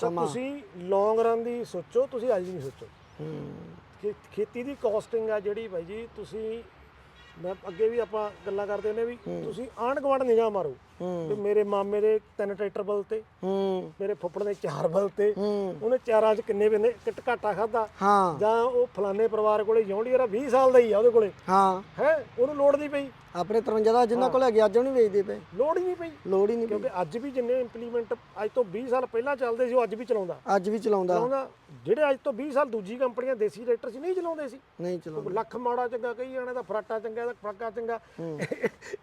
ਤਾਂ। ਤੁਸੀਂ ਲੌਂਗ ਰਨ ਦੀ ਸੋਚੋ ਤੁਸੀਂ ਅੱਜ ਨਹੀਂ ਸੋਚੋ। ਹੂੰ। ਖੇਤੀ ਦੀ ਕਾਸਟਿੰਗ ਆ ਜਿਹੜੀ ਬਾਈ ਜੀ ਤੁਸੀਂ ਮੈਂ ਅੱਗੇ ਵੀ ਆਪਾਂ ਗੱਲਾਂ ਕਰਦੇ ਨੇ ਵੀ ਤੁਸੀਂ ਆਂਢ ਗੁਆਂਢ ਨਿਗਾਹ ਮਾਰੋ। ਵੀ ਮੇਰੇ ਮਾਮੇ ਦੇ ਤਿੰਨ ਟਰੈਕਟਰ ਬਲ ਤੇ ਹੂੰ। ਮੇਰੇ ਫੁੱਫੜ ਦੇ ਚਾਰ ਬਲ ਤੇ ਉਹਨੇ ਚਾਰਾਂ 'ਚ ਕਿੰਨੇ ਬੰਦੇ ਕਿਟ ਘਾਟਾ ਖਾਦਾ ਹਾਂ। ਜਾਂ ਉਹ ਫਲਾਣੇ ਪਰਿਵਾਰ ਕੋਲੇ ਜੌਂਡੀ ਯਾਰਾ 20 ਸਾਲ ਦਾ ਹੀ ਆ ਉਹਦੇ ਕੋਲੇ। ਹਾਂ। ਹੈ? ਉਹਨੂੰ ਲੋੜ ਨਹੀਂ ਪਈ। ਆਪਣੇ 53 ਦਾ ਜਿੰਨਾ ਕੋਲ ਹੈਗੇ ਅੱਜ ਉਹ ਨਹੀਂ ਵੇਚਦੇ ਪਏ। ਲੋੜ ਹੀ ਨਹੀਂ ਪਈ। ਲੋੜ ਹੀ ਨਹੀਂ ਕਿਉਂਕਿ ਅੱਜ ਵੀ ਜਿੰਨੇ ਇੰਪਲੀਮੈਂਟ ਅੱਜ ਤੋਂ 20 ਸਾਲ ਪਹਿਲਾਂ ਚੱਲਦੇ ਸੀ ਉਹ ਅੱਜ ਵੀ ਚਲਾਉਂਦਾ। ਅੱਜ ਵੀ ਚਲਾਉਂਦਾ। ਚਲਾਉਂਦਾ। ਜਿਹੜੇ ਅੱਜ ਤੋਂ 20 ਸਾਲ ਦੂਜੀ ਕੰਪਨੀਆਂ ਦੇਸੀ ਟਰੈਕਟਰ ਸੀ ਨਹੀਂ ਚਲਾਉਂਦੇ ਸੀ। ਨਹੀਂ ਚਲਾਉਂਦਾ। ਲੱਖ ਮਾੜਾ ਚੰਗਾ ਕਹੀ ਜਾਣੇ ਦਾ ਫਰਾਟਾ ਚੰਗਾ ਦਾ ਫਰਾਕਾ ਚੰਗਾ।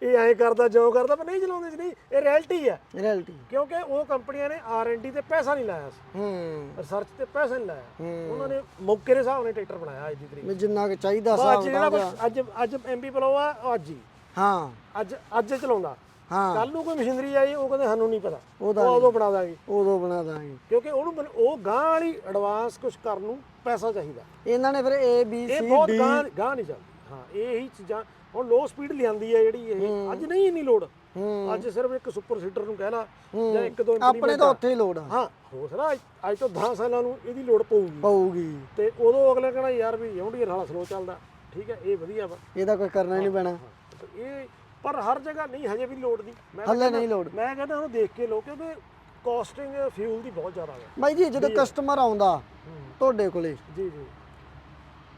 ਇਹ ਐਂ ਕਰਦਾ ਜੋ ਕਰਦਾ ਪਰ ਨਹੀਂ ਚਲਾਉਂਦੇ ਸੀ ਨਹੀਂ ਇਹ ਰਿਐਲਿਟੀ ਹੈ। ਰਿਐਲਿਟੀ ਕਿਉਂਕਿ ਉਹ ਕੰਪਨੀਆਂ ਨੇ ਆਰ&ਡੀ ਤੇ ਪੈਸਾ ਨਹੀਂ ਲਾਇਆ ਸੀ। ਹੂੰ। ਰਿਸਰਚ ਤੇ ਪੈਸਾ ਨਹੀਂ ਲਾਇਆ। ਉਹਨਾਂ ਨੇ ਮੌਕੇ ਦੇ ਹਿਸਾਬ ਨਾਲ ਟਰੈਕਟਰ ਬਣਾਇਆ ਅੱਜ ਦੀ ਤਰੀਕ। ਜਿੰਨਾ ਕੁ ਚਾਹੀਦਾ ਹਿਸਾਬ ਜਿਹੜਾ ਕੁਛ ਅੱਜ ਅੱਜ ਐਮਬੀ ਪਲੋ ਆ ਅੱਜ ਹੀ। ਹਾਂ। ਅੱਜ ਅੱਜ ਚਲਾਉਂਦਾ। ਹਾਂ। ਕੱਲ ਨੂੰ ਕੋਈ ਮਸ਼ੀਨਰੀ ਆਈ ਉਹ ਕਹਿੰਦੇ ਸਾਨੂੰ ਨਹੀਂ ਪਤਾ। ਉਹ ਉਦੋਂ ਬਣਾ ਦਾਂਗੇ। ਉਦੋਂ ਬਣਾ ਦਾਂਗੇ। ਕਿਉਂਕਿ ਉਹਨੂੰ ਉਹ ਗਾਂ ਵਾਲੀ ਐਡਵਾਂਸ ਕੁਝ ਕਰਨ ਨੂੰ ਪੈਸਾ ਚਾਹੀਦਾ। ਇਹਨਾਂ ਨੇ ਫਿਰ ਏ ਬੀ ਇਹ ਸੀ ਬਹੁਤ ਡੀ ਗਾਂ ਗਾਂ ਨਹੀਂ ਚੱਲਦੀ। ਹਾਂ ਇਹ ਹੀ ਚੀਜ਼ਾਂ ਹੁਣ ਲੋ ਸਪੀਡ ਲਿਆਂਦੀ ਹੈ ਜਿਹੜੀ ਇਹ। ਅੱਜ ਨਹੀਂ ਇੰਨੀ ਲੋਡ ਹੂੰ ਅੱਜ ਸਿਰਫ ਇੱਕ ਸੁਪਰ ਸੀਟਰ ਨੂੰ ਕਹਿ ਲਾ ਜਾਂ ਇੱਕ ਦੋ ਆਪਣੇ ਤਾਂ। ਉੱਥੇ ਹੀ ਲੋੜ ਆ। ਹਾਂ ਹੋ ਸਕਦਾ ਅੱਜ- ਤੋਂ 10 ਸਾਲਾਂ ਨੂੰ ਇਹਦੀ ਲੋਡ ਪਊਗੀ। ਪਊਗੀ। ਤੇ ਉਦੋਂ ਅਗਲੇ ਕਹਿਣਾ ਯਾਰ ਵੀ ਜੌਂਡੀਅਰ ਵਾਲਾ ਸਲੋ ਚੱਲਦਾ। ਠੀਕ ਹੈ ਇਹ ਵਧੀਆ ਵਾ। ਇਹਦਾ ਕੋਈ ਕਰਨਾ ਹੀ ਨਹੀਂ ਪੈਣਾ। ਇਹ ਪਰ ਹਰ ਜਗ੍ਹਾ ਨਹੀਂ ਹਜੇ ਵੀ ਲੋਡ ਦੀ। ਮੈਂ ਹੱਲੇ ਨਹੀਂ ਲੋੜ। ਮੈਂ ਕਹਿੰਦਾ ਉਹਨੂੰ ਦੇਖ ਕੇ ਲੋ ਕਿਉਂਕਿ ਕਾਸਟਿੰਗ ਫਿਊਲ ਦੀ ਬਹੁਤ ਜ਼ਿਆਦਾ ਹੈ ਬਾਈ ਜੀ ਜਦੋਂ ਕਸਟਮਰ ਆਉਂਦਾ ਤੁਹਾਡੇ ਕੋਲੇ ਜੀ ਜੀ।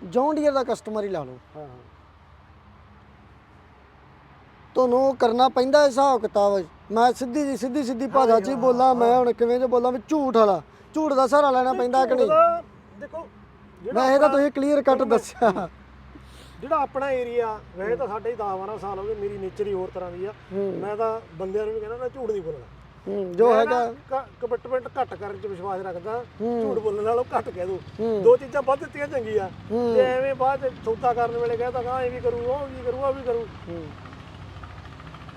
ਜੌਨ ਡੀਅਰ ਦਾ ਕਸਟਮਰ ਹੀ ਲਾ ਲਓ। ਹਾਂ ਹਾਂ। ਤੁਹਾਨੂੰ ਉਹ ਕਰਨਾ ਪੈਂਦਾ ਹਿਸਾਬ ਕਿਤਾਬ। ਮੈਂ ਸਿੱਧੀ ਜੀ ਸਿੱਧੀ ਸਿੱਧੀ ਭਾਸ਼ਾ 'ਚ ਹੀ ਬੋਲਾਂ ਮੈਂ ਹੁਣ ਕਿਵੇਂ ਜੇ ਬੋਲਾਂ ਵੀ ਝੂਠ ਵਾਲਾ। ਝੂਠ ਦਾ ਸਹਾਰਾ ਲੈਣਾ ਪੈਂਦਾ ਕਿ ਨਹੀਂ? ਦੇਖੋ ਵੈਸੇ ਤਾਂ ਤੁਸੀਂ ਕਲੀਅਰ ਕੱਟ ਦੱਸਿਆ। ਜਿਹੜਾ ਆਪਣਾ ਏਰੀਆ ਵੈਸੇ ਤਾਂ ਸਾਡੇ 10 12 ਸਾਲ ਹੋ ਗਏ ਮੇਰੀ ਨੇਚਰ ਹੀ ਹੋਰ ਤਰ੍ਹਾਂ ਦੀ ਆ। ਮੈਂ ਤਾਂ ਬੰਦਿਆਂ ਨੂੰ ਵੀ ਕਹਿੰਦਾ ਨਾ ਝੂਠ ਨਹੀਂ ਬੋਲਣਾ। ਜੋ ਹੈਗਾ। ਕਮਿਟਮੈਂਟ ਘੱਟ ਕਰਨ ਚ ਵਿਸ਼ਵਾਸ ਰੱਖਦਾ ਝੂਠ ਬੋਲਣ ਨਾਲੋਂ ਘੱਟ ਕਹਿ ਦੋ। ਦੋ ਚੀਜ਼ਾਂ ਵੱਧ ਦਿੱਤੀਆਂ ਚੰਗੀਆਂ। ਜੇ ਐਵੇਂ ਬਾਅਦ ਸੌਦਾ ਕਰਨ ਵੇਲੇ ਕਹਿੰਦਾ ਕਹਾਂ ਇਹ ਵੀ ਕਰੂ ਉਹ ਵੀ ਕਰੂ ਉਹ ਵੀ ਕਰੂ।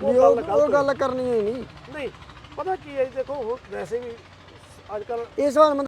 ਵੀ ਗੱਲ ਉਹ ਉਹ ਗੱਲ ਕਰਨੀ ਹੀ ਨਹੀਂ। ਨਹੀਂ ਪਤਾ ਕੀ ਹੈ ਜੀ, ਦੇਖੋ ਹੁਣ ਵੈਸੇ ਵੀ ਅੱਜ ਕੱਲ ਇਸ ਵਾਰ